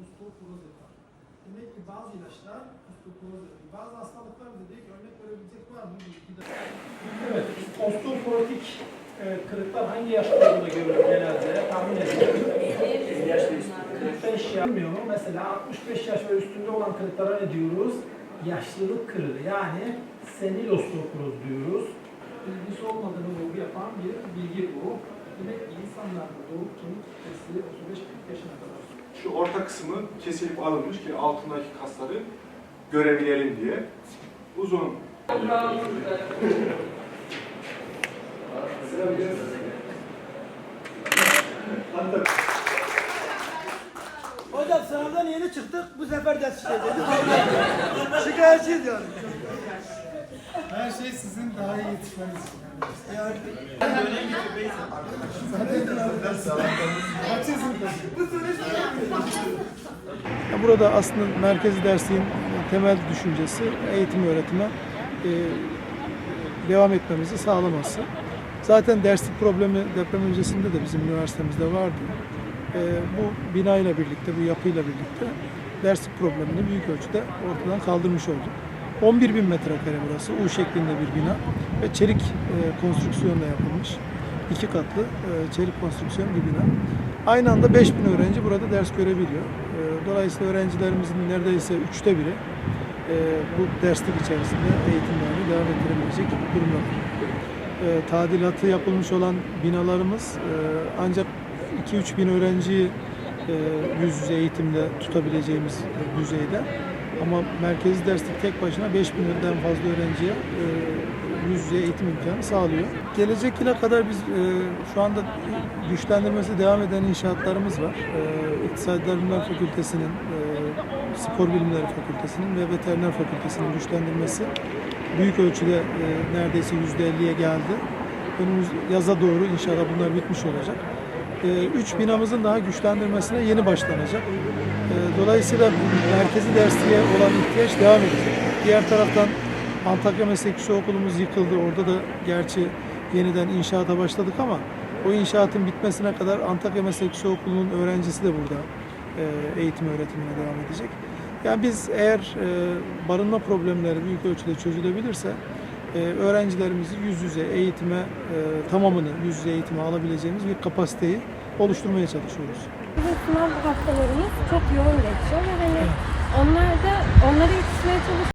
osteoporoz yapar. Demek ki bazı ilaçlar osteoporoz yapıyor. Bazı hastalıklar bize diyor ki örnek verebilecek var mı? Evet, osteoporotik e, kırıklar hangi yaş grubunda görülür genelde? Tahmin ediyorum. 45 yaş bilmiyorum. Mesela 65 yaş ve üstünde olan kırıklara ne diyoruz? Yaşlılık kırığı yani senil osteoporoz diyoruz. bilgisi olmadığını vurgu yapan bir bilgi bu. Demek ki insanlarda doğum kemik kitlesi 35-40 yaşına kadar Şu orta kısmı kesilip alınmış ki altındaki kasları görebilelim diye. Uzun Hocam sınavdan yeni çıktık, bu sefer ders işleyeceğiz. Şikayetçiyiz yani. Her şey sizin daha iyi yetişmeniz için. Ya Burada aslında merkezi dersliğin temel düşüncesi eğitim öğretime e, devam etmemizi sağlaması. Zaten derslik problemi deprem öncesinde de bizim üniversitemizde vardı. E, bu binayla birlikte, bu yapıyla birlikte derslik problemini büyük ölçüde ortadan kaldırmış olduk. 11 bin metrekare burası, U şeklinde bir bina ve çelik e, konstrüksiyonla yapılmış. iki katlı e, çelik konstrüksiyon bir bina. Aynı anda 5 bin öğrenci burada ders görebiliyor. E, dolayısıyla öğrencilerimizin neredeyse üçte biri e, bu derslik içerisinde eğitimlerini devam ettirebilecek durumda. E, tadilatı yapılmış olan binalarımız e, ancak 2-3 bin öğrenciyi e, yüz yüze eğitimde tutabileceğimiz düzeyde. Ama merkezi derslik tek başına 5 binden fazla öğrenciye yüz yüze eğitim imkanı sağlıyor. Gelecek yıla kadar biz e, şu anda güçlendirmesi devam eden inşaatlarımız var. E, İktisadi Bilimler Fakültesi'nin, e, Spor Bilimleri Fakültesi'nin ve Veteriner Fakültesi'nin güçlendirmesi büyük ölçüde e, neredeyse %50'ye geldi. Önümüz yaza doğru inşallah bunlar bitmiş olacak. E, üç binamızın daha güçlendirmesine yeni başlanacak. E, Dolayısıyla merkezi dersliğe olan ihtiyaç devam edecek. Diğer taraftan Antakya Meslek Yüksek Okulumuz yıkıldı. Orada da gerçi yeniden inşaata başladık ama o inşaatın bitmesine kadar Antakya Meslek Yüksek Okulu'nun öğrencisi de burada e, eğitim öğretimine devam edecek. Yani biz eğer e, barınma problemleri büyük ölçüde çözülebilirse e, öğrencilerimizi yüz yüze eğitime tamamını yüz yüze eğitime alabileceğimiz bir kapasiteyi oluşturmaya çalışıyoruz. Bizim sınav haftalarımız çok yoğun geçiyor ve hani onlar da onlara yetişmeye çalışıyoruz.